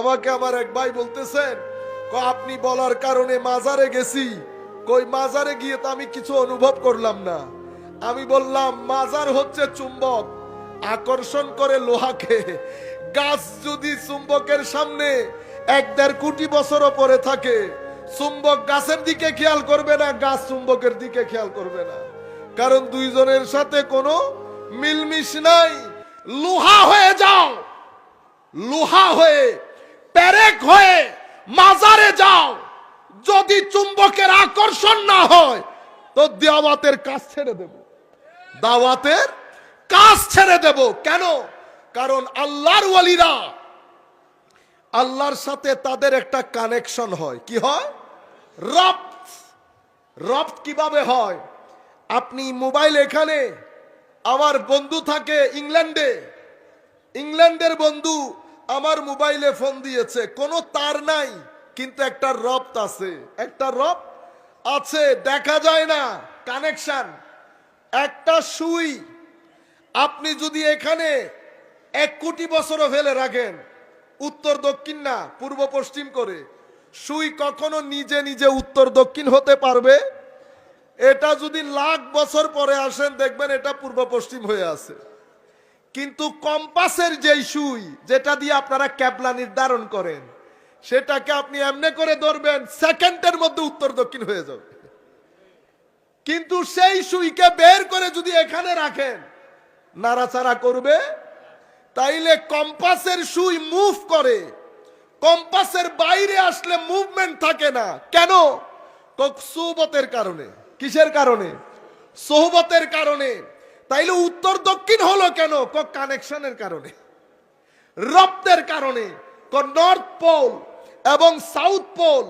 আমাকে আমার এক ভাই বলতেছেন আপনি বলার কারণে মাজারে গেছি। কই মাজারে গিয়ে তো আমি কিছু অনুভব করলাম না। আমি বললাম, মাজার হচ্ছে চুম্বক, আকর্ষণ করে লোহাকে। গাছ যদি চুম্বকের সামনে এক দেড় কোটি বছরও পরে থাকে, চুম্বক গাছের দিকে খেয়াল করবে না, গাছ চুম্বকের দিকে খেয়াল করবে না। কারণ দুইজনের সাথে কোনো মিলমিশ নাই। লোহা হয়ে যাও, লোহা হয়ে পেরেক হয়ে মাজারে যাও। যদি চুম্বকের আকর্ষণ না হয়, তো দাওয়াতের কাজ ছেড়ে দেব। দাওয়াতের কাজ ছেড়ে দেব। কেন? কারণ আল্লাহর ওয়ালিরা আল্লাহর সাথে তাদের একটা কানেকশন হয়। কি হয়? রপ্ত। রপ্ত কীভাবে হয়? আপনি মোবাইল এখানে, আমার বন্ধু থাকে ইংল্যান্ডে। ইংল্যান্ডের বন্ধু আমার মোবাইলে ফোন দিয়েছে। কোনো তার নাই, কিন্তু একটা রপ্ত আছে। একটা রপ আছে, দেখা যায় না। কানেকশন। একটা সুই। আপনি যদি এখানে এক কোটি বছরও ফেলে রাখেন, উত্তর দক্ষিণ না, পূর্ব পশ্চিম করে, সুই কখনো নিজে নিজে উত্তর দক্ষিণ হতে পারবে? এটা যদি লাখ বছর পরে আসেন, দেখবেন এটা পূর্ব পশ্চিম হয়ে আছে। কিন্তু কম্পাসের যেই সুই, যেটা দিয়ে আপনারা ক্যাবলা নির্ধারণ করেন, সেটাকে আপনি এমনি করে ধরবেন, সেকেন্ডের মধ্যে উত্তর দক্ষিণ হয়ে যাবে। কিন্তু সেই সুইকে বের করে যদি এখানে রাখেন, নাড়াচাড়া করবে, তাইলে কম্পাসের সুই মুভ করে। কম্পাসের বাইরে আসলে মুভমেন্ট থাকে না। কেন? সুবতের কারণে। কিসের কারণে? সোহবতের কারণে। তাইলে উত্তর দক্ষিণ হলো কেন? কানেকশনের কারণে। রপ্তের কারণে। নর্থ পোল এবং সাউথ পোল,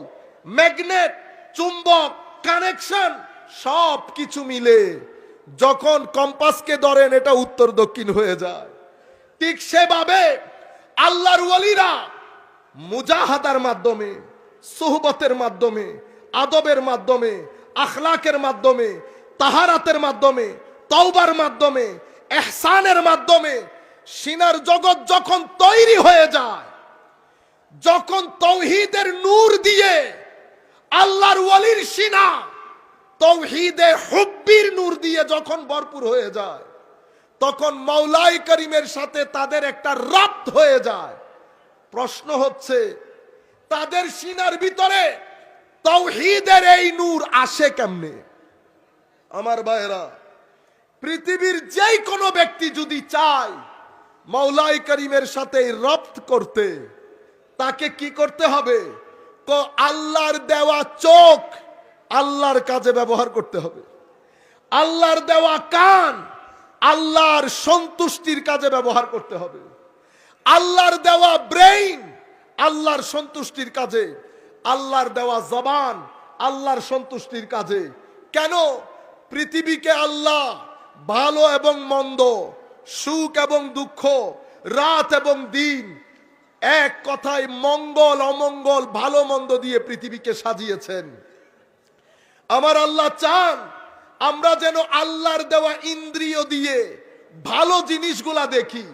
ম্যাগনেট, চুম্বক, কানেকশন, সব কিছু মিলে যখন কম্পাসকে ধরেন, এটা উত্তর দক্ষিণ হয়ে যায়। ঠিক সেভাবে আল্লাহর ওয়ালিরা মুজাহাদার মাধ্যমে, সোহবতের মাধ্যমে, আদবের মাধ্যমে, আখলাকের মাধ্যমে, তাহারাতের মাধ্যমে তওবার মাধ্যমে, এহসানের মাধ্যমে সিনার জগৎ যখন তৈরি হয়ে যায়, যখন তৌহিদের নূর দিয়ে আল্লাহর ওয়ালির সিনা তৌহিদে হুব্বির নূর দিয়ে যখন ভরপুর হয়ে যায়, তখন মাওলাই করিমের সাথে তাদের একটা রাপ্ত হয়ে যায়। প্রশ্ন হচ্ছে, তাদের সিনার ভিতরে তৌহিদের এই নূর আসে কেমনে? আমার ভাইরা পৃথিবীর যেই কোনো ব্যক্তি যদি চায় মাওলাই করিমের সাথে রপ্ত করতে, তাকে কি করতে হবে? ক, আল্লাহর দেওয়া চোখ আল্লাহর কাজে ব্যবহার করতে হবে। আল্লাহর দেওয়া কান আল্লাহর সন্তুষ্টির কাজে ব্যবহার করতে হবে। আল্লাহর দেওয়া ব্রেইন আল্লাহর সন্তুষ্টির কাজে। আল্লাহর দেওয়া জবান আল্লাহর সন্তুষ্টির কাজে। কেন? পৃথিবীকে আল্লাহ ভালো এবং মন্দ, সুখ এবং দুঃখ, রাত এবং দিন, এক কথায় মঙ্গল, অমঙ্গল, ভালো, মন্দ দিয়ে পৃথিবীকে সাজিয়েছেন। আমার আল্লাহ চান আমরা যেন আল্লাহর দেওয়া ইন্দ্রিয় দিয়ে ভালো জিনিসগুলা দেখি।